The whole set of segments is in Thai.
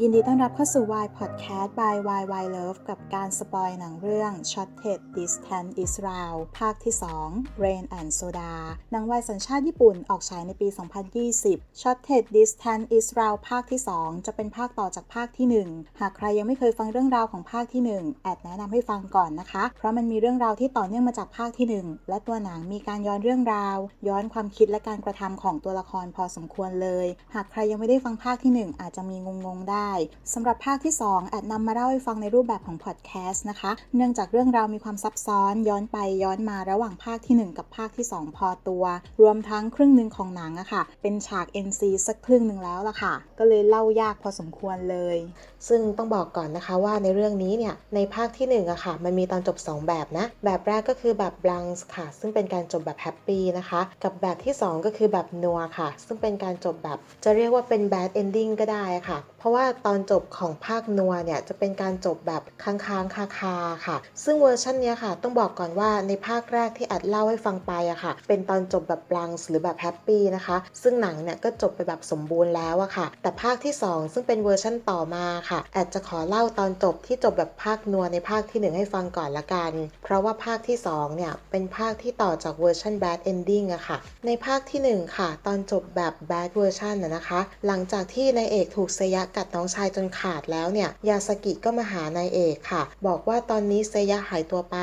ยินดีต้อนรับเข้าสู่ Why Podcast by Why Why Love กับการสปอยหนังเรื่อง Shotted Distance Israel ภาคที่ 2 Rain and Soda หนังวายสัญชาติญี่ปุ่นออกฉายในปี 2020 Shotted Distance Israel ภาคที่ 2 จะเป็นภาคต่อจากภาคที่ 1 หากใครยังไม่เคยฟังเรื่องราวของภาคที่ 1 แอดแนะนำให้ฟังก่อนนะคะ เพราะมันมีเรื่องราวที่ต่อเนื่องมาจากภาคที่ 1 และตัวหนังมีการย้อนเรื่องราว ย้อนความคิดและการกระทำของตัวละครพอสมควรเลย หากใครยังไม่ได้ฟังภาคที่ 1 อาจจะมีงงๆได้สำหรับภาคที่ 2 แอดนำมาเล่าให้ฟังในรูปแบบของพอดแคสต์นะคะ เนื่องจากเรื่องราวมีความซับซ้อนย้อนไปย้อนมาระหว่างภาคที่ 1 กับภาคที่ 2 พอตัว รวมทั้งครึ่งหนึ่งของหนังอะค่ะ เป็นฉาก NC สักครึ่งหนึ่งแล้วล่ะค่ะ ก็เลยเล่ายากพอสมควรเลย ซึ่งต้องบอกก่อนนะคะว่าในเรื่องนี้เนี่ยในภาคที่ 1อะค่ะ มันมีตอนจบ 2 แบบนะ แบบแรกก็คือแบบบลังส์ค่ะ ซึ่งเป็นการจบแบบแฮปปี้นะคะ กับแบบที่ 2 ก็คือแบบนัวค่ะ ซึ่งเป็นการจบแบบจะเรียกว่าเป็นแบดเอนดิ้งก็ได้ค่ะ เพราะว่าตอนจบของภาคนัวเนี่ยจะเป็นการจบแบบค้างๆคาคาค่ะ ซึ่งเวอร์ชันนี้ค่ะ ต้องบอกก่อนว่าในภาคแรกที่อัดเล่าให้ฟังไปอะค่ะ เป็นตอนจบแบบบลังหรือแบบแฮปปี้นะคะ ซึ่งหนังเนี่ยก็จบไปแบบสมบูรณ์แล้วอะค่ะ แต่ภาคที่ 2 ซึ่งเป็นเวอร์ชั่นต่อมาค่ะ แอดจะขอเล่าตอนจบที่จบแบบภาคนัวในภาคทีหนึ่1 ให้ฟังก่อนละกัน เพราะว่าภาคที่ 2 เนี่ย เป็นภาคที่ต่อจากเวอร์ชัน bad ending อะค่ะ ในภาคที่ 1 ค่ะ ตอนจบแบบ bad version นะนะคะ หลังจากที่นายเอกถูกเซยะกัดน้องชายจนขาดแล้วเนี่ยยาสกิก็มาหานายเอกค่ะ บอกว่าตอนนี้เซยะหายตัวไป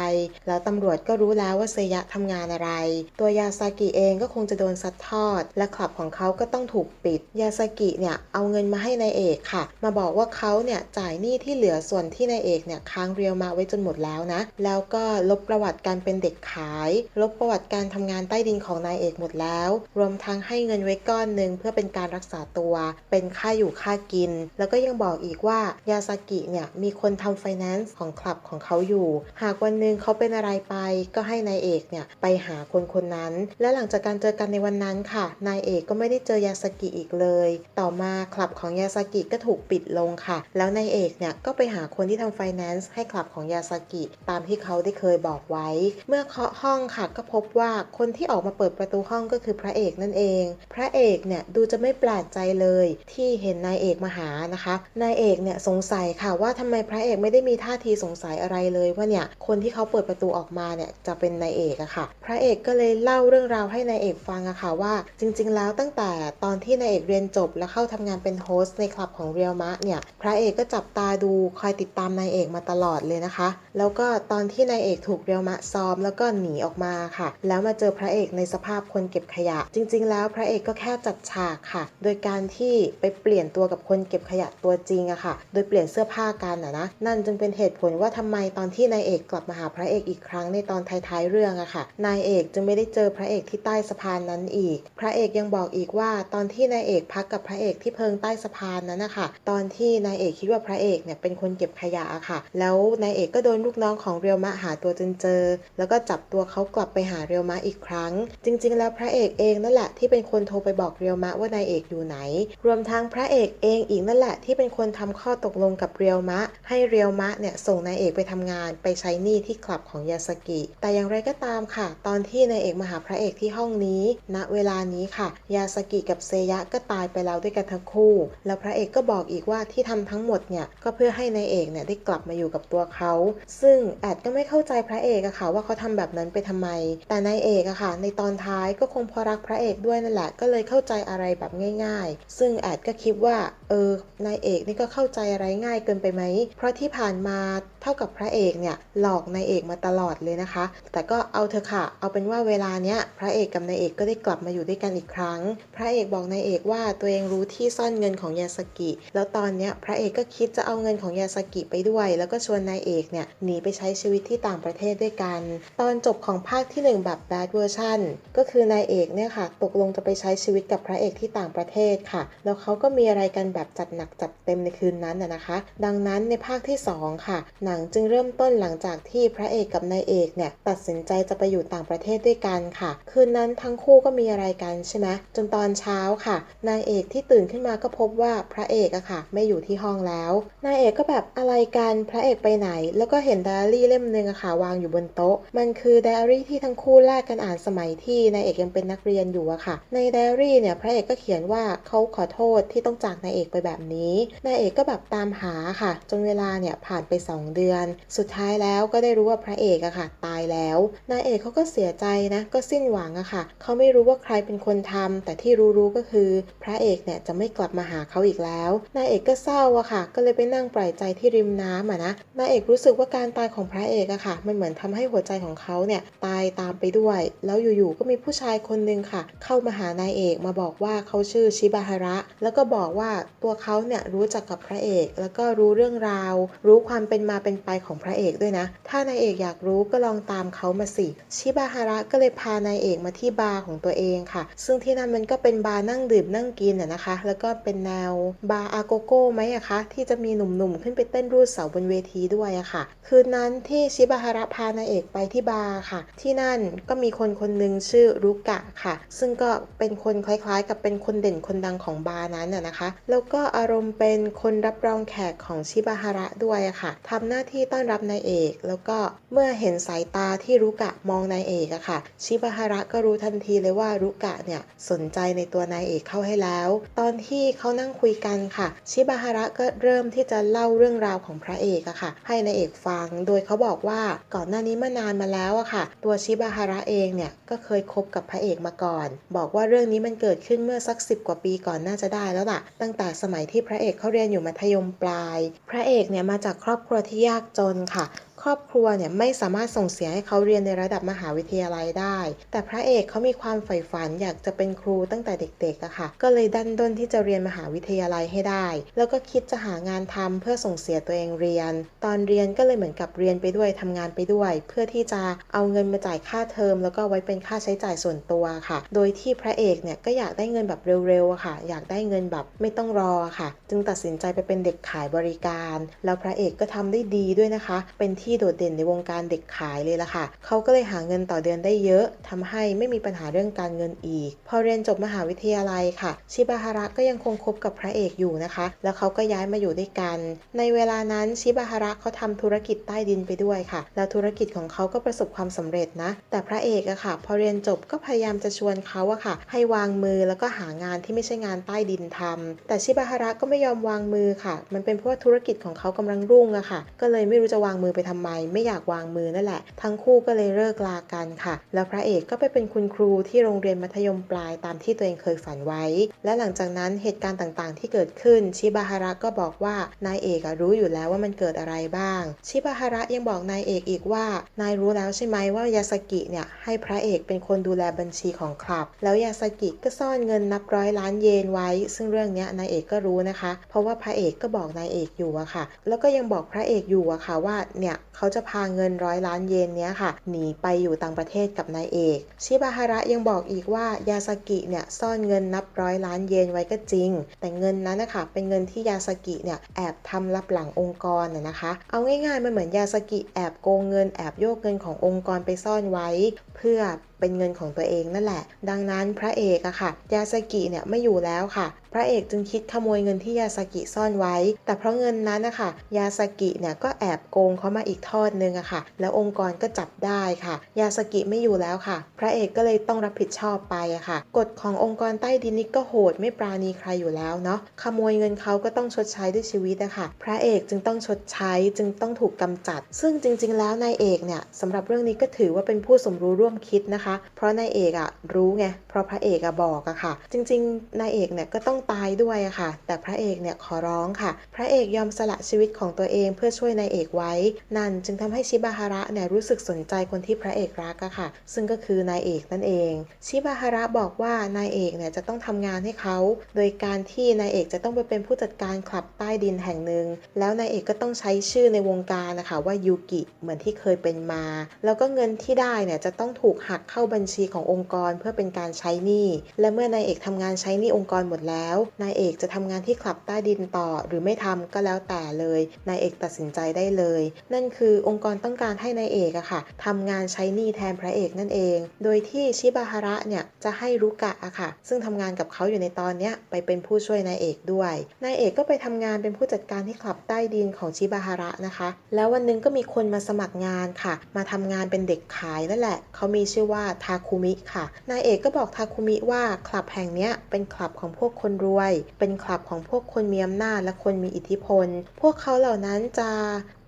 แล้วตำรวจก็รู้แล้วว่าเซยะทำงานอะไร ตัวยาสกิเองก็คงจะโดนซัดทอด และคลับของเขาก็ต้องถูกปิด ยาสกิเนี่ยเอาเงินมาให้นายเอกค่ะ มาบอกว่าเขาเนี่ยจ่ายหนี้ที่เหลือส่วนที่นายเอกเนี่ยค้างเรียวมาไว้จนหมดแล้วนะ แล้วก็ลบประวัติการเป็นเด็กขาย ลบประวัติการทำงานใต้ดินของนายเอกหมดแล้ว รวมทั้งให้เงินไว้ก้อนหนึ่งเพื่อเป็นการรักษาตัว เป็นค่าอยู่ค่ากิน แล้วก็ยังบอกอีกว่ายาสกิเนี่ยมีคนทำไฟแนนซ์ของคลับของเขาอยู่ หากวันหนึ่งเขาเป็นอะไรไป ก็ให้นายเอกเนี่ยไปหาคนคนนั้น และหลังจากการเจอกันในวันนั้นค่ะ นายเอกก็ไม่ได้เจอยาสกิอีกเลย ต่อมาคลับของยาสกิก็ถูกปิดลงค่ะ แล้วนายเอกเนี่ยก็ไปหาคนที่ทำไฟแนนซ์ให้คลับของยาสกิตามที่เขาได้เคยบอกไว้ เมื่อเคาะห้องค่ะก็พบว่าคนที่ออกมาเปิดประตูห้องก็คือพระเอกนั่นเอง พระเอกเนี่ยดูจะไม่แปลกใจเลยที่เห็นนายเอกมาหานะคะนายเอกเนี่ยสงสัยค่ะว่าทำไมพระเอกไม่ได้มีท่าทีสงสัยอะไรเลยว่าเนี่ยคนที่เขาเปิดประตูออกมาเนี่ยจะเป็นนายเอกอะค่ะ พระเอกก็เลยเล่าเรื่องราวให้นายเอกฟังอะค่ะว่า จริง ๆ แล้วตั้งแต่ตอนที่นายเอกเรียนจบ แล้วเข้าทำงานเป็นโฮสต์ในคลับของเรียลมะเนี่ยพระเอกก็จับตาดูคอยติดตามนายเอกมาตลอดเลยนะคะ แล้วก็ตอนที่นายเอกถูกเรียลมะซ้อมแล้วก็หนีออกมาค่ะ แล้วมาเจอพระเอกในสภาพคนเก็บขยะ จริง ๆ แล้วพระเอกก็แค่จัดฉากค่ะ โดยการที่ไปเปลี่ยนตัวกับคนเก็บขยะตัวจริงอะค่ะ โดยเปลี่ยนเสื้อผ้ากันอะนะ นั่นจึงเป็นเหตุผลว่าทำไมตอนที่นายเอกกลับมาหาพระเอกอีกครั้งในตอนท้ายๆเรื่องอะค่ะ นายเอกจึงไม่ได้เจอพระเอกที่ใต้สะพานนั้นอีก พระเอกยังบอกอีกว่าตอนที่นายเอกพักกับพระเอกที่เพิงใต้สะพานนั้นนะคะตอนที่นายเอกคิดว่าพระเอกเนี่ยเป็นคนเก็บขยะอะค่ะ แล้วนายเอกก็โดนลูกน้องของเรียวมะหาตัวจนเจอ แล้วก็จับตัวเขากลับไปหาเรียวมะอีกครั้ง จริง ๆ แล้วพระเอกเองนั่นแหละที่เป็นคนโทรไปบอกเรียวมะว่านายเอกอยู่ไหน รวมทั้งพระเอกเองอีกนั่นแหละที่เป็นคนทำข้อตกลงกับเรียวมะ ให้เรียวมะเนี่ยส่งนายเอกไปทำงาน ไปใช้หนี้ที่คลับของยาสกิ แต่อย่างไรก็ตามค่ะ ตอนที่นายเอกมาหาพระเอกที่ห้องนี้ ณเวลานี้ค่ะ ยาสกิกับเซยะก็ตายไปแล้วด้วยกันทั้งคู่ แล้วพระเอกก็บอกอีกว่าที่ทำทั้งหมดเนี่ยก็เพื่อให้นายเอกเนี่ยได้กลับมาอยู่กับตัวเขา ซึ่งแอดก็ไม่เข้าใจพระเอกอะค่ะว่าเขาทำแบบนั้นไปทำไม แต่นายเอกอะค่ะ ในตอนท้ายก็คงพอรักพระเอกด้วยนั่นแหละก็เลยเข้าใจอะไรแบบง่าย ๆ ซึ่งแอดก็คิดว่าเออนายเอกนี่ก็เข้าใจอะไรง่ายเกินไปไหม เพราะที่ผ่านมาเท่ากับพระเอกเนี่ยหลอกนายเอกมาตลอดเลยนะคะ แต่ก็เอาเถอะค่ะ เอาเป็นว่าเวลาเนี้ยพระเอกกับนายเอกก็ได้กลับมาอยู่ด้วยกันอีกครั้ง พระเอกบอกนายเอกว่าตัวเองรู้ที่ซ่อนเงินของยาสกิ แล้วตอนเนี้ยพระเอกก็คิดจะเอาเงินของยาสกิไปด้วย แล้วก็ชวนนายเอกเนี่ยหนีไปใช้ชีวิตที่ต่างประเทศด้วยกัน ตอนจบของภาคที่ 1 แบบ bad version ก็คือนายเอกเนี่ยค่ะตกลงจะไปใช้ชีวิตกับพระเอกที่ต่างประเทศค่ะ แล้วเขาก็มีอะไรกันแบบจัดหนักจัดเต็มในคืนนั้นนะนะคะ ดังนั้นในภาคที่ 2 ค่ะ หนังจึงเริ่มต้นหลังจากที่พระเอกกับนายเอกเนี่ยตัดสินใจจะไปอยู่ต่างประเทศด้วยกันค่ะ คืนนั้นทั้งคู่ก็มีอะไรกันใช่ไหมจนตอนเช้าค่ะ นายเอกที่ตื่นขึ้นมาก็พบว่าพระเอกอะค่ะ ไม่อยู่ที่ห้องแล้วนายเอกก็แบบอะไรกันพระเอกไปไหน แล้วก็เห็นไดอารี่เล่มหนึ่งอะค่ะวางอยู่บนโต๊ะ มันคือไดอารี่ที่ทั้งคู่แลกกันอ่านสมัยที่นายเอกยังเป็นนักเรียนอยู่อะค่ะ ในไดอารี่เนี่ยพระเอกก็เขียนว่าเขาขอโทษที่ต้องจากนายเอกไปแบบนี้นี้นายเอกก็แบบตามหาค่ะ จนเวลาเนี่ยผ่านไป 2 เดือน สุดท้ายแล้วก็ได้รู้ว่าพระเอกอะค่ะ ตายแล้วนายเอกเขาก็เสียใจนะก็สิ้นหวังอะค่ะเขาไม่รู้ว่าใครเป็นคนทำแต่ที่รู้ๆก็คือ พระเอกเนี่ยจะไม่กลับมาหาเขาอีกแล้วนายเอกก็เศร้าอะค่ะ ก็เลยไปนั่งปล่อยใจที่ริมน้ำอะนะนายเอกรู้สึกว่าการตายของพระเอกอะค่ะ มันเหมือนทำให้หัวใจของเขาเนี่ยตายตามไปด้วย แล้วอยู่ๆก็มีผู้ชายคนหนึ่งค่ะ เข้ามาหานายเอกมาบอกว่าเขาชื่อชิบาฮาระ แล้วก็บอกว่าตัวเขาเนี่ยรู้จักกับพระเอก แล้วก็รู้เรื่องราว รู้ความเป็นมาเป็นไปของพระเอกด้วยนะ ถ้านายเอกอยากรู้ก็ลองตามเขามาสิ ชิบาฮาระก็เลยพานายเอกมาที่บาร์ของตัวเองค่ะ ซึ่งที่นั่นมันก็เป็นบาร์นั่งดื่มนั่งกินอะนะคะ แล้วก็เป็นแนวบาร์อาโกโก้ไหมอะคะที่จะมีหนุ่มๆขึ้นไปเต้นรูดเสาบนเวทีด้วยอะค่ะ คืนนั้นที่ชิบาฮาระพานายเอกไปที่บาร์ค่ะ ที่นั่นก็มีคนคนหนึ่งชื่อรุกะค่ะ ซึ่งก็เป็นคนคล้ายๆ กับเป็นคนเด่นคนดังของบาร์นั้นอะนะคะ แล้วก็อารมณ์เป็นคนรับรองแขกของชิบาฮาระด้วยค่ะทำหน้าที่ต้อนรับนายเอก แล้วก็เมื่อเห็นสายตาที่รุกะมองนายเอกอะค่ะ ชิบาฮาระก็รู้ทันทีเลยว่ารุกะเนี่ยสนใจในตัวนายเอกเข้าให้แล้ว ตอนที่เขานั่งคุยกันค่ะ ชิบาฮาระก็เริ่มที่จะเล่าเรื่องราวของพระเอกอะค่ะ ให้นายเอกฟัง โดยเขาบอกว่าก่อนหน้านี้มื่อนานมาแล้วอะค่ะ ตัวชิบาฮาระเองเนี่ยก็เคยคบกับพระเอกมาก่อน บอกว่าเรื่องนี้มันเกิดขึ้นเมื่อสักสิบกว่าปีก่อนน่าจะได้แล้วล่ะ ตั้งแต่สมัยที่พระเอกเขาเรียนอยู่มัธยมปลาย พระเอกเนี่ยมาจากครอบครัวที่ยากจนค่ะ ครอบครัวเนี่ยไม่สามารถส่งเสียให้เขาเรียนในระดับมหาวิทยาลัยได้ แต่พระเอกเขามีความใฝ่ฝันอยากจะเป็นครูตั้งแต่เด็กๆอะค่ะ ก็เลยดันด้นที่จะเรียนมหาวิทยาลัยให้ได้ แล้วก็คิดจะหางานทำเพื่อส่งเสียตัวเองเรียน ตอนเรียนก็เลยเหมือนกับเรียนไปด้วยทำงานไปด้วย เพื่อที่จะเอาเงินมาจ่ายค่าเทอม แล้วก็ไว้เป็นค่าใช้จ่ายส่วนตัวค่ะ โดยที่พระเอกเนี่ยก็อยากได้เงินแบบเร็วๆอะค่ะ อยากได้เงินแบบไม่ต้องรอค่ะ จึงตัดสินใจไปเป็นเด็กขายบริการ แล้วพระเอกก็ทำได้ดีด้วยนะคะ เป็นที่โดดเด่นในวงการเด็กขายเลยล่ะค่ะ เขาก็เลยหาเงินต่อเดือนได้เยอะทำให้ไม่มีปัญหาเรื่องการเงินอีก พอเรียนจบมหาวิทยาลัยค่ะ ชิบาฮาระก็ยังคงคบกับพระเอกอยู่นะคะ แล้วเขาก็ย้ายมาอยู่ด้วยกัน ในเวลานั้นชิบาฮาระเขาทำธุรกิจใต้ดินไปด้วยค่ะ แล้วธุรกิจของเขาก็ประสบความสำเร็จนะ แต่พระเอกอะค่ะ พอเรียนจบก็พยายามจะชวนเขาอะค่ะ ให้วางมือแล้วก็หางานที่ไม่ใช่งานใต้ดินทำแต่ชิบาฮาระก็ไม่ยอมวางมือค่ะ มันเป็นเพราะว่าธุรกิจของเขากำลังรุ่งอะค่ะ ก็เลยไม่รู้จะวางมือไปทำไมไม่อยากวางมือนั่นแหละ ทั้งคู่ก็เลยเลิกลากันค่ะ แล้วพระเอกก็ไปเป็นคุณครูที่โรงเรียนมัธยมปลายตามที่ตัวเองเคยฝันไว้ และหลังจากนั้นเหตุการณ์ต่างๆ ที่เกิดขึ้นชิบาฮาระก็บอกว่านายเอกรู้อยู่แล้วว่ามันเกิดอะไรบ้าง ชิบาฮาระยังบอกนายเอกอีกว่า นายรู้แล้วใช่ไหมว่ายาสกิเนี่ยให้พระเอกเป็นคนดูแลบัญชีของคลับ แล้วยาสกิก็ซ่อนเงินนับร้อยล้านเยนไว้ ซึ่งเรื่องนี้นายเอกก็รู้นะคะ เพราะว่าพระเอกก็บอกนายเอกอยู่อะค่ะ แล้วก็ยังบอกพระเอกอยู่อะค่ะว่าเนี่ยเขาจะพาเงินร้อยล้านเยนเนี้ยค่ะ หนีไปอยู่ต่างประเทศกับนายเอก ชิบาฮาระยังบอกอีกว่ายาสกิเนี่ยซ่อนเงินนับร้อยล้านเยนไว้ก็จริง แต่เงินนั้นนะคะเป็นเงินที่ยาสกิเนี่ยแอบทำลับหลังองค์กรน่ะนะคะ เอาง่ายๆมันเหมือนยาสกิแอบโกงเงินแอบโยกเงินขององค์กรไปซ่อนไว้ เพื่อ เป็นเงินของตัวเองนั่นแหละ ดังนั้นพระเอกอะค่ะ ยาสกิเนี่ยไม่อยู่แล้วค่ะ พระเอกจึงคิดขโมยเงินที่ยาสกิซ่อนไว้ แต่เพราะเงินนั้นนะคะยาสกิเนี่ยก็แอบโกงเขามาอีกทอดนึงอะค่ะ แล้วองค์กรก็จับได้ค่ะ ยาสกิไม่อยู่แล้วค่ะ พระเอกก็เลยต้องรับผิดชอบไปอะค่ะ กฎขององค์กรใต้ดินนี่ก็โหดไม่ปราณีใครอยู่แล้วเนาะ ขโมยเงินเขาก็ต้องชดใช้ด้วยชีวิตอะค่ะ พระเอกจึงต้องชดใช้จึงต้องถูกกำจัด ซึ่งจริง ๆ แล้วนายเอกเนี่ยสำหรับเรื่องนี้ก็ถือว่าเป็นผู้สมรู้ร่วมคิดนะคะเพราะนายเอกอะรู้ไงเพราะพระเอกอะบอกอะค่ะ จริงๆนายเอกเนี่ยก็ต้องตายด้วยอะค่ะ แต่พระเอกเนี่ยขอร้องค่ะ พระเอกยอมสละชีวิตของตัวเองเพื่อช่วยนายเอกไว้ นั่นจึงทำให้ชิบาฮาระเนี่ยรู้สึกสนใจคนที่พระเอกรักอะค่ะ ซึ่งก็คือนายเอกนั่นเอง ชิบาฮาระบอกว่านายเอกเนี่ยจะต้องทำงานให้เขา โดยการที่นายเอกจะต้องไปเป็นผู้จัดการคลับใต้ดินแห่งหนึ่ง แล้วนายเอกก็ต้องใช้ชื่อในวงการนะคะว่ายูกิเหมือนที่เคยเป็นมา แล้วก็เงินที่ได้เนี่ยจะต้องถูกหักเข้าาบัญชีขององค์กรเพื่อเป็นการใช้หนี้ และเมื่อนายเอกทำงานใช้หนี้องค์กรหมดแล้ว นายเอกจะทำงานที่คลับใต้ดินต่อ หรือไม่ทำก็แล้วแต่เลย นายเอกตัดสินใจได้เลย นั่นคือองค์กรต้องการให้นายเอกอะค่ะทำงานใช้หนี้แทนพระเอกนั่นเอง โดยที่ชิบาฮาระเนี่ยจะให้รุกะอะค่ะ ซึ่งทำงานกับเขาอยู่ในตอนเนี้ยไปเป็นผู้ช่วยนายเอกด้วย นายเอกก็ไปทำงานเป็นผู้จัดการที่คลับใต้ดินของชิบาฮาระนะคะ แล้ววันนึงก็มีคนมาสมัครงานค่ะ มาทำงานเป็นเด็กขายนั่นแหละ เขามีชื่อว่าทาคุมิค่ะ นายเอกก็บอกทาคุมิว่าคลับแห่งเนี้ยเป็นคลับของพวกคนรวย เป็นคลับของพวกคนมีอำนาจและคนมีอิทธิพล พวกเขาเหล่านั้นจะ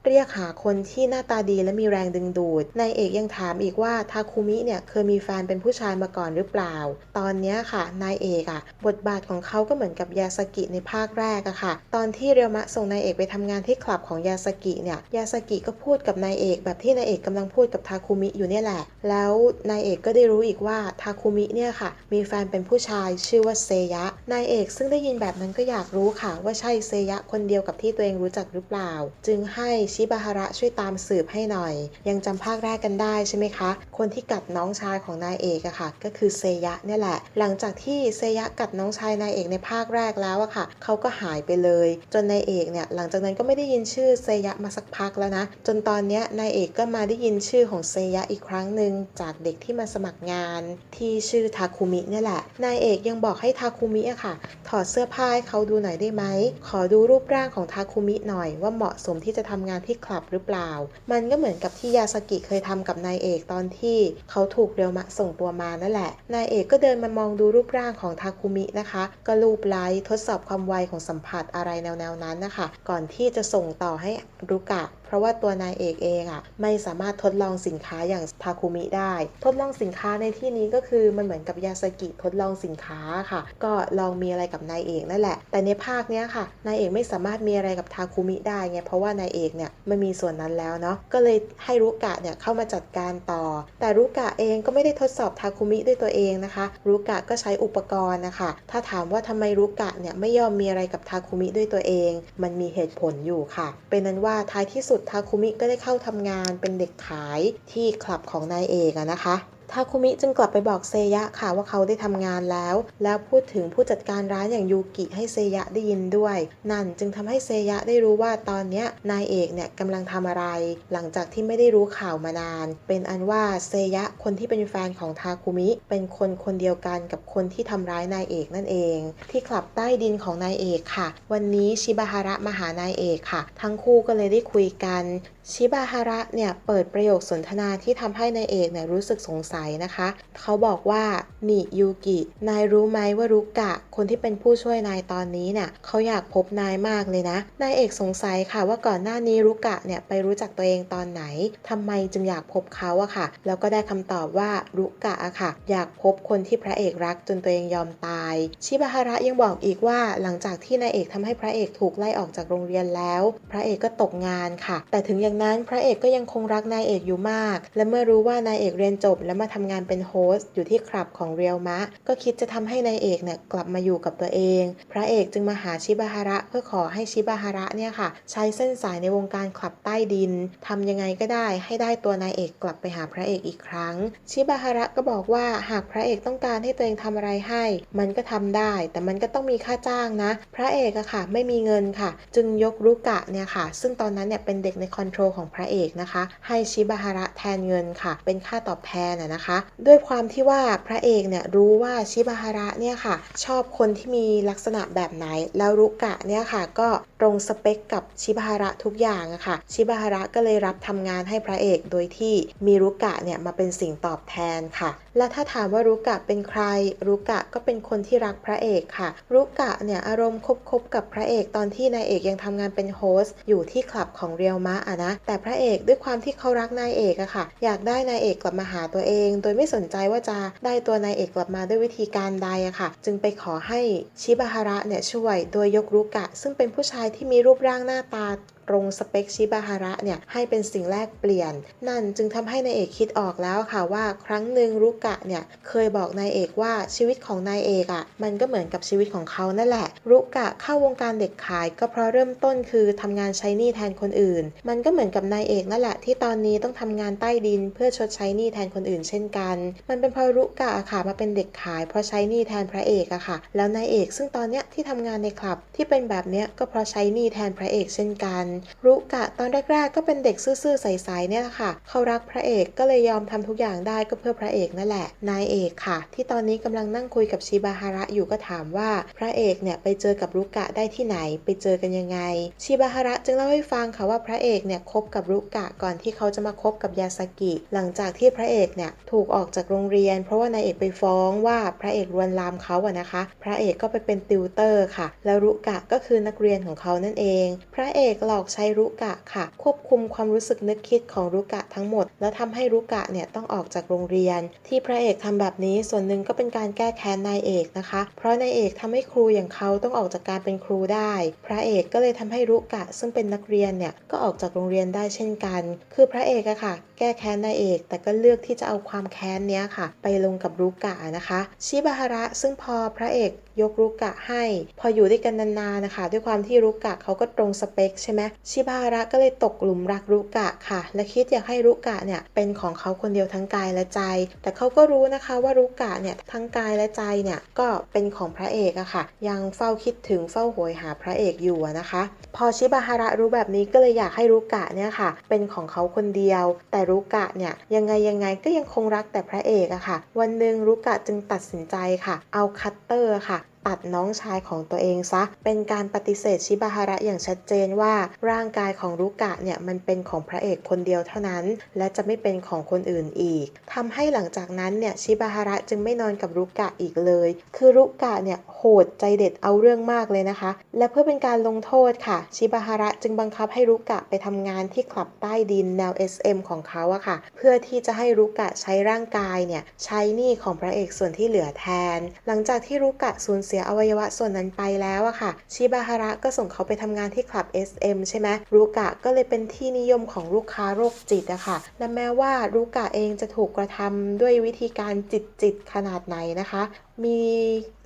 เรียกหาคนที่หน้าตาดีและมีแรงดึงดูด นายเอกยังถามอีกว่าทาคุมิเนี่ยเคยมีแฟนเป็นผู้ชายมาก่อนหรือเปล่า ตอนนี้ค่ะ นายเอกอะบทบาทของเขาก็เหมือนกับยาสกิในภาคแรกอะค่ะ ตอนที่เรียวมะส่งนายเอกไปทำงานที่คลับของยาสกิเนี่ย ยาสกิก็พูดกับนายเอก แบบที่นายเอกกำลังพูดกับทาคุมิอยู่เนี่ยแหละ แล้วนายเอกก็ได้รู้อีกว่าทาคุมิเนี่ยค่ะ มีแฟนเป็นผู้ชายชื่อว่าเซยะ นายเอกซึ่งได้ยินแบบนั้นก็อยากรู้ค่ะ ว่าใช่เซยะคนเดียวกับที่ตัวเองรู้จักหรือเปล่า จึงให้ชิบาฮาระช่วยตามสืบให้หน่อย ยังจำภาคแรกกันได้ใช่ไหมคะ คนที่กัดน้องชายของนายเอกอะค่ะ ก็คือเซยะเนี่ยแหละ หลังจากที่เซยะกัดน้องชายนายเอกในภาคแรกแล้วอะค่ะเขาก็หายไปเลย จนนายเอกเนี่ยหลังจากนั้นก็ไม่ได้ยินชื่อเซยะมาสักพักแล้วนะ จนตอนเนี้ยนายเอกก็มาได้ยินชื่อของเซยะอีกครั้งหนึ่งจากเด็กที่มาสมัครงานที่ชื่อทาคุมิเนี่ยแหละ นายเอกยังบอกให้ทาคุมิอะค่ะ ถอดเสื้อผ้าให้เขาดูหน่อยได้ไหม ขอดูรูปร่างของทาคุมิหน่อยว่าเหมาะสมที่จะทำงานที่คลับหรือเปล่า มันก็เหมือนกับที่ยาสกิเคยทำกับนายเอกตอนที่เขาถูกเรียวมะส่งตัวมานั่นแหละ นายเอกก็เดินมามองดูรูปร่างของทาคุมินะคะ ก็ลูบไล้ทดสอบความไวของสัมผัสอะไรแนวๆนั้นนะคะ ก่อนที่จะส่งต่อให้รุกะ ราะว่าตัวนายเอกเองอะ่ะไม่สามารถทดลองสินค้าอย่างทาคุมิได้ ทดลองสินค้าในที่นี้ก็คือมันเหมือนกับยาสกิทดลองสินค้าค่ะ ก็ลองมีอะไรกับนายเอกนั่นแหละ แต่ในภาคเนี้ยค่ะนายเอกไม่สามารถมีอะไรกับทาคุมิได้ไงเพราะว่านายเอกเนี่ยไม่มีส่วนนั้นแล้วเนาะก็เลยให้รุกะเนี่ยเข้ามาจัดการต่อ แต่รุกะเองก็ไม่ได้ทดสอบทาคุมิด้วยตัวเองนะคะ รุกะก็ใช้อุปกรณ์นะคะ ถ้าถามว่าทำไมรุกะเนี่ยไม่ยอมมีอะไรกับทาคุมิด้วยตัวเอง มันมีเหตุผลอยู่ค่ะ เป็นนั้นว่าท้ายที่สุดทาคุมิก็ได้เข้าทำงานเป็นเด็กขายที่คลับของนายเอกนะคะ ทาคุมิจึงกลับไปบอกเซยะค่ะว่าเขาได้ทำงานแล้ว แล้วพูดถึงผู้จัดการร้านอย่างยูกิให้เซยะได้ยินด้วย นั่นจึงทำให้เซยะได้รู้ว่าตอนนี้นายเอกเนี่ยกำลังทำอะไร หลังจากที่ไม่ได้รู้ข่าวมานาน เป็นอันว่าเซยะคนที่เป็นแฟนของทาคุมิเป็นคนคนเดียวกันกับคนที่ทำร้ายนายเอกนั่นเอง ที่คลับใต้ดินของนายเอกค่ะ วันนี้ชิบาฮาระมาหานายเอกค่ะ ทั้งคู่ก็เลยได้คุยกัน ชิบาฮาระเนี่ยเปิดประโยคสนทนาที่ทำให้นายเอกเนี่ยรู้สึกสงสัยนะคะ เขาบอกว่านี่ยูกิ นายรู้ไหมว่ารุกะ คนที่เป็นผู้ช่วยนายตอนนี้เนี่ยเขาอยากพบนายมากเลยนะ นายเอกสงสัยค่ะว่าก่อนหน้านี้รุกะเนี่ยไปรู้จักตัวเองตอนไหนทำไมจึงอยากพบเขาอะค่ะ แล้วก็ได้คำตอบว่ารุกะอะค่ะ อยากพบคนที่พระเอกรักจนตัวเองยอมตาย ชิบาฮาระยังบอกอีกว่าหลังจากที่นายเอกทำให้พระเอกถูกไล่ออกจากโรงเรียนแล้ว พระเอกก็ตกงานค่ะ แต่ถึงอย่างนั้นพระเอกก็ยังคงรักนายเอกอยู่มาก และเมื่อรู้ว่านายเอกเรียนจบ และมาทำงานเป็นโฮสต์อยู่ที่คลับของเรียวมะ ก็คิดจะทำให้นายเอกเนี่ยกลับมาอยู่กับตัวเอง พระเอกจึงมาหาชิบาฮาระเพื่อขอให้ชิบาฮาระเนี่ยค่ะ ใช้เส้นสายในวงการคลับใต้ดินทำยังไงก็ได้ให้ได้ตัวนายเอกกลับไปหาพระเอกอีกครั้ง ชิบาฮาระก็บอกว่าหากพระเอกต้องการให้ตัวเองทำอะไรให้ มันก็ทำได้ แต่มันก็ต้องมีค่าจ้างนะ พระเอกอะค่ะ ไม่มีเงินค่ะ จึงยกรุกะเนี่ยค่ะ ซึ่งตอนนั้นเนี่ยเป็นเด็กในคอนโทรลของพระเอกนะคะ ให้ชิบาฮาระแทนเงินค่ะ เป็นค่าตอบแทนนะคะ ด้วยความที่ว่าพระเอกเนี่ยรู้ว่าชิบาฮาระเนี่ยค่ะ ชอบคนที่มีลักษณะแบบไหน แล้วรุกะเนี่ยค่ะ ก็ตรงสเปคกับชิบาฮาระทุกอย่างอะค่ะ ชิบาฮาระก็เลยรับทำงานให้พระเอกโดยที่มีรุกะเนี่ยมาเป็นสิ่งตอบแทนค่ะและถ้าถามว่ารุกะเป็นใคร รุกะก็เป็นคนที่รักพระเอกค่ะ รุกะเนี่ยอารมณ์คบๆกับพระเอกตอนที่นายเอกยังทำงานเป็นโฮสต์อยู่ที่คลับของเรียวมะอะนะ แต่พระเอกด้วยความที่เขารักนายเอกอะค่ะ อยากได้นายเอกกลับมาหาตัวเอง โดยไม่สนใจว่าจะได้ตัวนายเอกกลับมาด้วยวิธีการใดอะค่ะ จึงไปขอให้ชิบาฮาระเนี่ยช่วย โดยยกรุกะ ซึ่งเป็นผู้ชายที่มีรูปร่างหน้าตาตรงสเปคชิบาฮาระเนี่ยให้เป็นสิ่งแรกเปลี่ยน นั่นจึงทำให้นายเอกคิดออกแล้วค่ะว่าครั้งหนึ่งรุกะเนี่ยเคยบอกนายเอกว่าชีวิตของนายเอกอะ่ะมันก็เหมือนกับชีวิตของเขานั่นแหละ รุกะเข้าวงการเด็กขายก็เพราะเริ่มต้นคือทำงานใช้หนี้แทนคนอื่น มันก็เหมือนกับนายเอกนั่นแหละที่ตอนนี้ต้องทำงานใต้ดินเพื่อชดใช้หนี้แทนคนอื่น เช่นกัน มันเป็นเพราะรุกะอะค่ะมาเป็นเด็กขายเพราะใช้หนี้แทนพระเอกอะค่ะ แล้วนายเอกซึ่งตอนเนี้ยที่ทำงานในคลับที่เป็นแบบเนี้ยก็เพราะใช้หนี้แทนพระเอกเช่นกันรุกะตอนแรกๆ ก็เป็นเด็กซื่อๆใสๆเนี่ยแหละค่ะ เขารักพระเอกก็เลยยอมทำทุกอย่างได้ก็เพื่อพระเอกนั่นแหละ นายเอกค่ะ ที่ตอนนี้กำลังนั่งคุยกับชิบาฮาระอยู่ก็ถามว่าพระเอกเนี่ยไปเจอกับรุกะได้ที่ไหน ไปเจอกันยังไง ชิบาฮาระจึงเล่าให้ฟังค่ะว่าพระเอกเนี่ยคบกับรุกะก่อนที่เขาจะมาคบกับยาสกิ หลังจากที่พระเอกเนี่ยถูกออกจากโรงเรียน เพราะว่านายเอกไปฟ้องว่าพระเอกลวนลามเขาอะนะคะ พระเอกก็ไปเป็นติวเตอร์ค่ะ แล้วรุกะก็คือนักเรียนของเขานั่นเอง พระเอกหลอกอกใช้รุกะค่ะ ควบคุมความรู้สึกนึกคิดของรุกะทั้งหมด แล้วทำให้รุกะเนี่ยต้องออกจากโรงเรียน ที่พระเอกทำแบบนี้ส่วนหนึ่งก็เป็นการแก้แค้นนายเอกนะคะ เพราะนายเอกทำให้ครูอย่างเขาต้องออกจากการเป็นครูได้ พระเอกก็เลยทำให้รุกะ ซึ่งเป็นนักเรียนเนี่ยก็ออกจากโรงเรียนได้เช่นกัน คือพระเอกอะค่ะ แก้แค้นนายเอก แต่ก็เลือกที่จะเอาความแค้นเนี้ยค่ะ ไปลงกับรุกะนะคะ ชิบาฮาระซึ่งพอพระเอกยกรุกะให้ พออยู่ด้วยกันนานๆนะคะ ด้วยความที่รุกะเขาก็ตรงสเปคใช่ไหมชิบาระก็เลยตกหลุมรักรุกะค่ะ และคิดอยากให้รุกะเนี่ยเป็นของเขาคนเดียวทั้งกายและใจ แต่เขาก็รู้นะคะว่ารุกะเนี่ยทั้งกายและใจเนี่ยก็เป็นของพระเอกอะค่ะ ยังเฝ้าคิดถึงเฝ้าโหยหาพระเอกอยู่นะคะ พอชิบาฮาระรู้แบบนี้ก็เลยอยากให้รุกะเนี่ยค่ะ เป็นของเขาคนเดียว แต่รุกะเนี่ยยังไงยังไงก็ยังคงรักแต่พระเอกอะค่ะ วันหนึ่งรุกะจึงตัดสินใจค่ะ เอาคัตเตอร์ค่ะ ตัดน้องชายของตัวเองซะ เป็นการปฏิเสธชิบาฮาระอย่างชัดเจนว่าร่างกายของรุกะเนี่ยมันเป็นของพระเอกคนเดียวเท่านั้น และจะไม่เป็นของคนอื่นอีกทำให้หลังจากนั้นเนี่ยชิบาฮาระจึงไม่นอนกับรุกะอีกเลย คือรุกะเนี่ยโหดใจเด็ดเอาเรื่องมากเลยนะคะ และเพื่อเป็นการลงโทษค่ะ ชิบาฮาระจึงบังคับให้รุกะไปทำงานที่คลับใต้ดินแนว SM ของเขาอะค่ะ เพื่อที่จะให้รุกะใช้ร่างกายเนี่ยใช้หนี้ของพระเอกส่วนที่เหลือแทน หลังจากที่รุกะสูญเสียอวัยวะส่วนนั้นไปแล้วอะค่ะชิบาฮาระก็ส่งเขาไปทำงานที่คลับ SM ใช่ไหมรุกะก็เลยเป็นที่นิยมของลูกค้าโรคจิตอะค่ะและแม้ว่ารุกะเองจะถูกกระทำด้วยวิธีการจิตจิตขนาดไหนนะคะ มี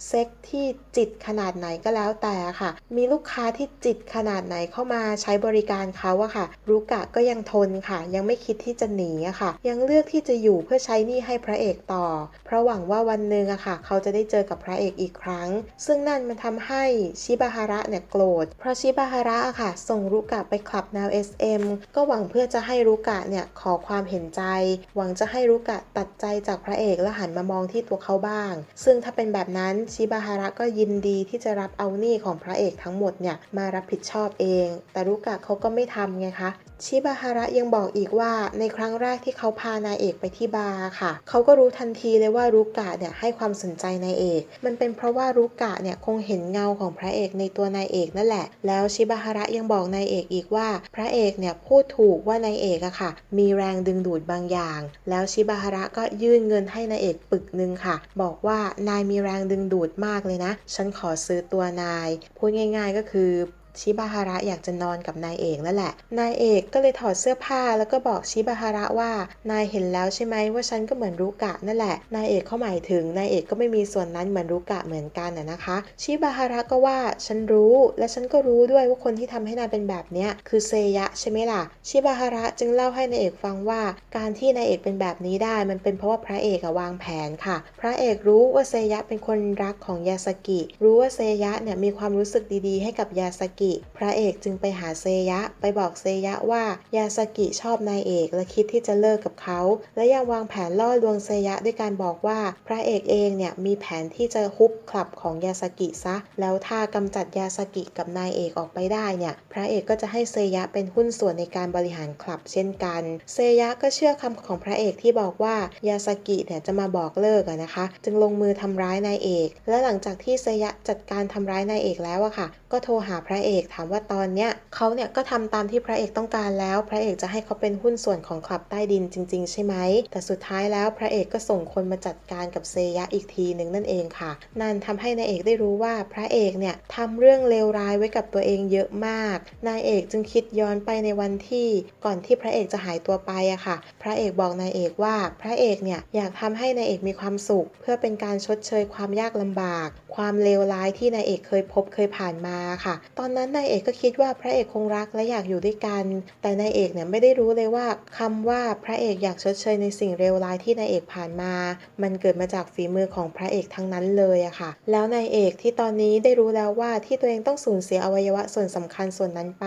เซ็กที่จิตขนาดไหนก็แล้วแต่ค่ะ มีลูกค้าที่จิตขนาดไหนเข้ามาใช้บริการเขาอะค่ะ รุกะก็ยังทนค่ะ ยังไม่คิดที่จะหนีอะค่ะ ยังเลือกที่จะอยู่เพื่อใช้หนี้ให้พระเอกต่อ เพราะหวังว่าวันหนึ่งอะค่ะ เขาจะได้เจอกับพระเอกอีกครั้ง ซึ่งนั่นมันทำให้ชิบาฮาระเนี่ยโกรธ เพราะชิบาฮาระอะค่ะ ส่งรุกะไปคลับแนว SM ก็หวังเพื่อจะให้รุกะเนี่ยขอความเห็นใจ หวังจะให้รุกะตัดใจจากพระเอกและหันมามองที่ตัวเขาบ้าง ซึ่งถ้าเป็นแบบนั้นชิบาฮาระก็ยินดีที่จะรับเอาหนี้ของพระเอกทั้งหมดเนี่ยมารับผิดชอบเอง แต่รุกะเขาก็ไม่ทำไงคะ ชิบาฮาระยังบอกอีกว่าในครั้งแรกที่เขาพานายเอกไปที่บาร์ค่ะ เขาก็รู้ทันทีเลยว่ารุกะเนี่ยให้ความสนใจนายเอก มันเป็นเพราะว่ารุกะเนี่ยคงเห็นเงาของพระเอกในตัวนายเอกนั่นแหละ แล้วชิบาฮาระยังบอกนายเอกอีกว่า พระเอกเนี่ยพูดถูกว่านายเอกอะค่ะ มีแรงดึงดูดบางอย่าง แล้วชิบาฮาระก็ยื่นเงินให้นายเอกปึกหนึ่งค่ะ บอกว่านายมีแรงดึงดูดมากเลยนะ ฉันขอซื้อตัวนาย พูดง่าย ๆ ก็คือ ชิบาฮาระอยากจะนอนกับนายเอกนั่นแหละ นายเอกก็เลยถอดเสื้อผ้าแล้วก็บอกชิบาฮาระว่านายเห็นแล้วใช่ไหมว่าฉันก็เหมือนรุกะนั่นแหละ นายเอกเขาหมายถึงนายเอกก็ไม่มีส่วนนั้นเหมือนรุกะเหมือนกันนะนะคะ ชิบาฮาระก็ว่าฉันรู้และฉันก็รู้ด้วยว่าคนที่ทำให้นายเป็นแบบเนี้ยคือเซยะใช่ไหมล่ะ ชิบาฮาระจึงเล่าให้นายเอกฟังว่า การที่นายเอกเป็นแบบนี้ได้มันเป็นเพราะว่าพระเอกวางแผนค่ะ พระเอกรู้ว่าเซยะเป็นคนรักของยาสกิ รู้ว่าเซยะเนี่ยมีความรู้สึกดีๆ ให้กับยาสกิพระเอกจึงไปหาเซยะ ไปบอกเซยะว่ายาสกิชอบนายเอกและคิดที่จะเลิกกับเขา และยังวางแผนล่อลวงเซยะด้วยการบอกว่าพระเอกเองเนี่ยมีแผนที่จะฮุบคลับของยาสกิซะ แล้วถ้ากำจัดยาสกิกับนายเอกออกไปได้เนี่ยพระเอกก็จะให้เซยะเป็นหุ้นส่วนในการบริหารคลับเช่นกัน เซยะก็เชื่อคำของพระเอกที่บอกว่ายาสกิเนี่ยจะมาบอกเลิกนะคะ จึงลงมือทำร้ายนายเอก และหลังจากที่เซยะจัดการทำร้ายนายเอกแล้วอะค่ะ ก็โทรหาพระเอกถามว่าตอนเนี้ยเขาเนี่ยก็ทำตามที่พระเอกต้องการแล้ว พระเอกจะให้เขาเป็นหุ้นส่วนของคลับใต้ดินจริง ๆ ใช่ไหม แต่สุดท้ายแล้วพระเอกก็ส่งคนมาจัดการกับเซยะอีกทีหนึ่งนั่นเองค่ะ นั่นทำให้นายเอกได้รู้ว่าพระเอกเนี่ยทำเรื่องเลวร้ายไว้กับตัวเองเยอะมาก นายเอกจึงคิดย้อนไปในวันที่ก่อนที่พระเอกจะหายตัวไปอะค่ะ พระเอกบอกนายเอกว่าพระเอกเนี่ยอยากทำให้นายเอกมีความสุข เพื่อเป็นการชดเชยความยากลำบาก ความเลวร้ายที่นายเอกเคยพบเคยผ่านมาค่ะ ตอนนั้นนั้นนายเอกก็คิดว่าพระเอกคงรักและอยากอยู่ด้วยกัน แต่นายเอกเนี่ยไม่ได้รู้เลยว่าคำว่าพระเอกอยากชดเชยในสิ่งเลวร้ายที่นายเอกผ่านมา มันเกิดมาจากฝีมือของพระเอกทั้งนั้นเลยอะค่ะ แล้วนายเอกที่ตอนนี้ได้รู้แล้วว่าที่ตัวเองต้องสูญเสียอวัยวะส่วนสำคัญส่วนนั้นไป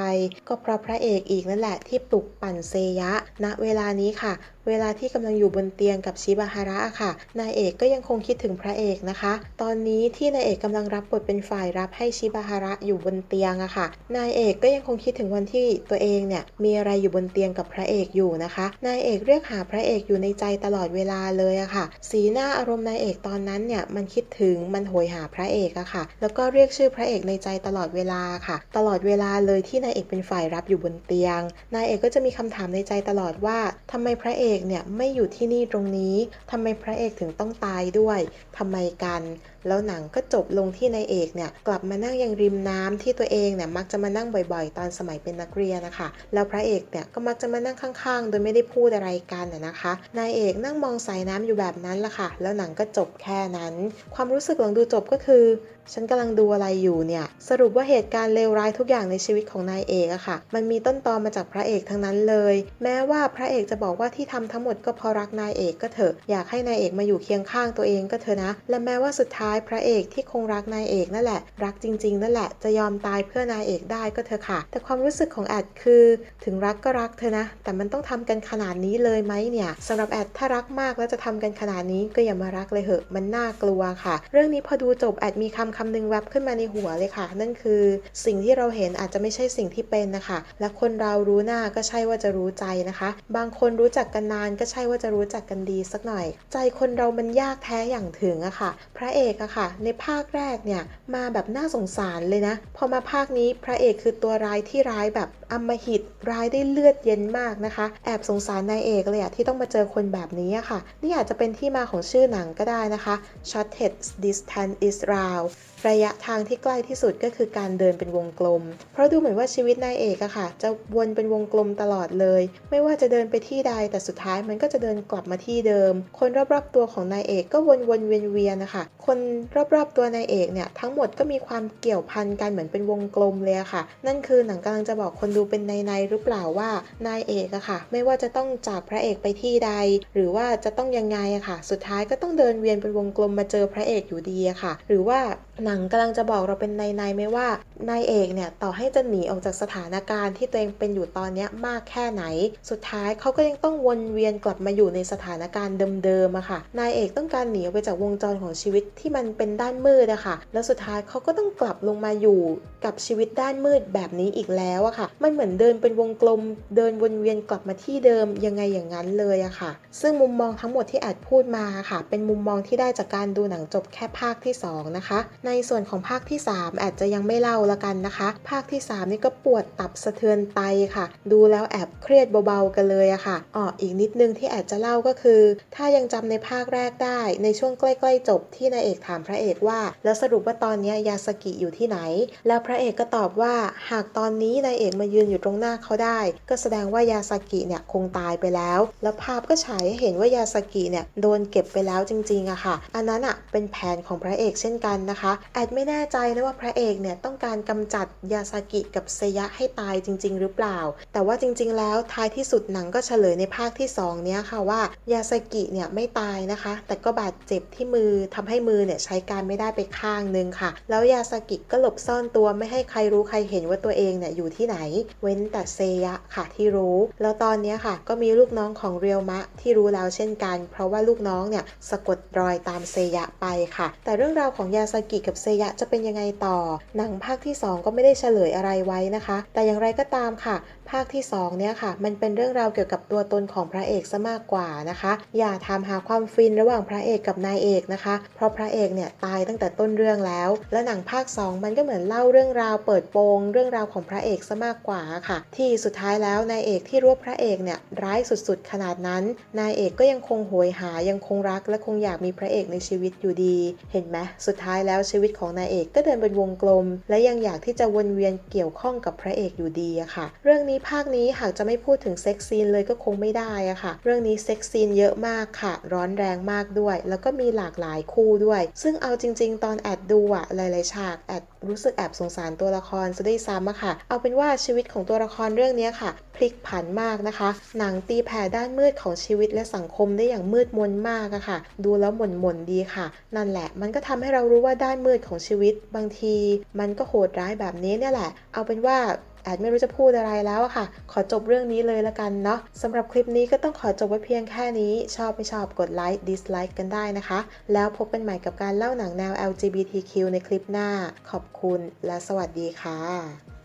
ก็เพราะพระเอกอีกนั่นแหละที่ปลุกปั่นเซยะ ณ เวลานี้ค่ะ เวลาที่กำลังอยู่บนเตียงกับชิบาฮาระค่ะ นายเอกก็ยังคงคิดถึงพระเอกนะคะ ตอนนี้ที่นายเอกกำลังรับบทเป็นฝ่ายรับให้ชิบาฮาระอยู่บนเตียงอะค่ะ นายเอกก็ยังคงคิดถึงวันที่ตัวเองเนี่ยมีอะไรอยู่บนเตียงกับพระเอกอยู่นะคะ นายเอกเรียกหาพระเอกอยู่ในใจตลอดเวลาเลยอะค่ะ สีหน้าอารมณ์นายเอกตอนนั้นเนี่ยมันคิดถึงมันโหยหาพระเอกอะค่ะ แล้วก็เรียกชื่อพระเอกในใจตลอดเวลาค่ะ ตลอดเวลาเลยที่นายเอกเป็นฝ่ายรับอยู่บนเตียง นายเอกก็จะมีคำถามในใจตลอดว่าทำไมพระเอกเนี่ยไม่อยู่ที่นี่ตรงนี้ทำไมพระเอกถึงต้องตายด้วยทำไมกัน แล้วหนังก็จบลงที่นายเอกเนี่ยกลับมานั่งยังริมน้ำที่ตัวเองเนี่ยมักจะมานั่งบ่อยๆ ตอนสมัยเป็นนักเรียนนะคะแล้วพระเอกเนี่ยก็มักจะมานั่งข้างๆ โดยไม่ได้พูดอะไรกันนะนะคะนายเอกนั่งมองสายน้ำอยู่แบบนั้นละค่ะ แล้วหนังก็จบแค่นั้น ความรู้สึกหลังดูจบก็คือ ฉันกำลังดูอะไรอยู่เนี่ย สรุปว่าเหตุการณ์เลวร้ายทุกอย่างในชีวิตของนายเอกอะค่ะ มันมีต้นตอมาจากพระเอกทั้งนั้นเลย แม้ว่าพระเอกจะบอกว่าที่ทำทั้งหมดก็เพราะรักนายเอกก็เถอะ อยากให้นายเอกมาอยู่เคียงข้างตัวเองก็เถอะนะ และแม้ว่าสุดท้ายพระเอกที่คงรักนายเอกนั่นแหละ รักจริง ๆ นั่นแหละ จะยอมตายเพื่อนายเอกได้ก็เถอะค่ะ แต่ความรู้สึกของแอดคือ ถึงรักก็รักเธอนะ แต่มันต้องทำกันขนาดนี้เลยไหมเนี่ยสำหรับแอดถ้ารักมากแล้วจะทำกันขนาดนี้ก็อย่ามารักเลยเหอะ มันน่ากลัวค่ะ เรื่องนี้พอดูจบแอดมีคำคำหนึงแวบขึ้นมาในหัวเลยค่ะ นั่นคือสิ่งที่เราเห็นอาจจะไม่ใช่สิ่งที่เป็นนะคะ และคนเรารู้หน้าก็ใช่ว่าจะรู้ใจนะคะ บางคนรู้จักกันนานก็ใช่ว่าจะรู้จักกันดีสักหน่อย ใจคนเรามันยากแท้อย่างถึงอะค่ะ พระเอกอะค่ะ ในภาคแรกเนี่ยมาแบบน่าสงสารเลยนะ พอมาภาคนี้พระเอกคือตัวร้ายที่ร้ายแบบ อำมหิตร้ายได้เลือดเย็นมากนะคะ แอบสงสารนายเอกเลยอะที่ต้องมาเจอคนแบบนี้อะค่ะ นี่อาจจะเป็นที่มาของชื่อหนังก็ได้นะคะ Shortest Distance is Round ระยะทางที่ใกล้ที่สุดก็คือการเดินเป็นวงกลม เพราะดูเหมือนว่าชีวิตนายเอกอะค่ะ จะวนเป็นวงกลมตลอดเลย ไม่ว่าจะเดินไปที่ใดแต่สุดท้ายมันก็จะเดินกลับมาที่เดิม คนรอบๆตัวของนายเอกก็วนวนเวียนๆนะคะ คนรอบๆตัวนายเอกเนี่ยทั้งหมดก็มีความเกี่ยวพันกันเหมือนเป็นวงกลมเลยอะค่ะ นั่นคือหนังกำลังจะบอกคนดูเป็นในในหรือเปล่าว่านายเอกอะค่ะ ไม่ว่าจะต้องจากพระเอกไปที่ใด หรือว่าจะต้องยังไงอะค่ะ สุดท้ายก็ต้องเดินเวียนเป็นวงกลมมาเจอพระเอกอยู่ดีอะค่ะ หรือว่า หนังกำลังจะบอกเราเป็นในในๆไหมว่านายเอกเนี่ยต่อให้จะหนีออกจากสถานการณ์ที่ตัวเองเป็นอยู่ตอนนี้มากแค่ไหน สุดท้ายเขาก็ยังต้องวนเวียนกลับมาอยู่ในสถานการณ์เดิมๆอะค่ะ นายเอกต้องการหนีออกไปจากวงจรของชีวิตที่มันเป็นด้านมืดอะค่ะ แล้วสุดท้ายเขาก็ต้องกลับลงมาอยู่กับชีวิตด้านมืดแบบนี้อีกแล้วอะค่ะ มันเหมือนเดินเป็นวงกลม เดินวนเวียนกลับมาที่เดิมยังไงอย่างนั้นเลยอะค่ะ ซึ่งมุมมองทั้งหมดที่แอดพูดมาค่ะ เป็นมุมมองที่ได้จากการดูหนังจบแค่ภาคที่สองนะคะในส่วนของภาคที่3แอดจะยังไม่เล่าละกันนะคะ ภาคที่ 3 นี่ก็ปวดตับสะเทือนไตค่ะ ดูแล้วแอบเครียดเบาๆกันเลยอะค่ะอ๋ออีกนิดนึงที่แอดจะเล่าก็คือ ถ้ายังจำในภาคแรกได้ ในช่วงใกล้ๆจบที่นายเอกถามพระเอกว่า แล้วสรุปว่าตอนนี้ยยาสกิอยู่ที่ไหน แล้วพระเอกก็ตอบว่าหากตอนนี้นายเอกมายืนอยู่ตรงหน้าเขาได้ ก็แสดงว่ายาสกิเนี่ยคงตายไปแล้ว แล้วภาพก็ฉายให้เห็นว่ายาสกิเนี่ยโดนเก็บไปแล้วจริงๆอะค่ะ อันนั้นอะเป็นแผนของพระเอกเช่นกันนะคะแอดไม่แน่ใจนะว่าพระเอกเนี่ยต้องการกำจัดยาสกิกับเซยะให้ตายจริง ๆ หรือเปล่า แต่ว่าจริง ๆ แล้วท้ายที่สุดหนังก็เฉลยในภาคที่สองเนี้ยค่ะว่ายาสกิเนี่ยไม่ตายนะคะ แต่ก็บาดเจ็บที่มือทำให้มือเนี่ยใช้การไม่ได้ไปข้างนึงค่ะ แล้วยาสกิก็หลบซ่อนตัวไม่ให้ใครรู้ใครเห็นว่าตัวเองเนี่ยอยู่ที่ไหน เว้นแต่เซยะค่ะที่รู้ แล้วตอนเนี้ยค่ะ ก็มีลูกน้องของเรียวมะที่รู้แล้วเช่นกัน เพราะว่าลูกน้องเนี่ยสะกดรอยตามเซยะไปค่ะ แต่เรื่องราวของยาสกิกับเซยะจะเป็นยังไงต่อ หนังภาคที่ 2 ก็ไม่ได้เฉลยอะไรไว้นะคะ แต่อย่างไรก็ตามค่ะ ภาคที่ 2 เนี่ยค่ะ มันเป็นเรื่องราวเกี่ยวกับตัวตนของพระเอกซะมากกว่านะคะ อย่าถามหาความฟินระหว่างพระเอกกับนายเอกนะคะ เพราะพระเอกเนี่ยตายตั้งแต่ต้นเรื่องแล้ว และหนังภาค 2 มันก็เหมือนเล่าเรื่องราวเปิดโปงเรื่องราวของพระเอกซะมากกว่าค่ะ ที่สุดท้ายแล้วนายเอกที่รู้วพระเอกเนี่ยร้ายสุดๆ ขนาดนั้น นายเอกก็ยังคงโหยหายังคงรัก และคงอยากมีพระเอกในชีวิตอยู่ดี เห็นไหมสุดท้ายแล้วชีวิตของนายเอกก็เดินเป็นวงกลม และยังอยากที่จะวนเวียนเกี่ยวข้องกับพระเอกอยู่ดีอะค่ะ เรื่องนี้ภาคนี้หากจะไม่พูดถึงเซ็กซีนเลยก็คงไม่ได้อะค่ะ เรื่องนี้เซ็กซีนเยอะมากค่ะ ร้อนแรงมากด้วย แล้วก็มีหลากหลายคู่ด้วย ซึ่งเอาจริง ๆ ตอนแอดดูอะหลายๆฉากแอดรู้สึกแอบสงสารตัวละครซะด้วยซ้ำอะค่ะ เอาเป็นว่าชีวิตของตัวละครเรื่องนี้ค่ะ พลิกผันมากนะคะ หนังตีแผ่ด้านมืดของชีวิตและสังคมได้อย่างมืดมนมากอะค่ะ ดูแล้วหม่นหม่นดีค่ะ นั่นแหละ มันก็ทำให้เรารู้ว่าด้านมืดของชีวิต บางที มันก็โหดร้ายแบบนี้เนี่ยแหละ เอาเป็นว่า อดไม่รู้จะพูดอะไรแล้วอะค่ะ ขอจบเรื่องนี้เลยละกันเนาะสำหรับคลิปนี้ก็ต้องขอจบไว้เพียงแค่นี้ ชอบไม่ชอบกดไลค์ดิสไลค์กันได้นะคะ แล้วพบกันใหม่กับการเล่าหนังแนว LGBTQ ในคลิปหน้า ขอบคุณและสวัสดีค่ะ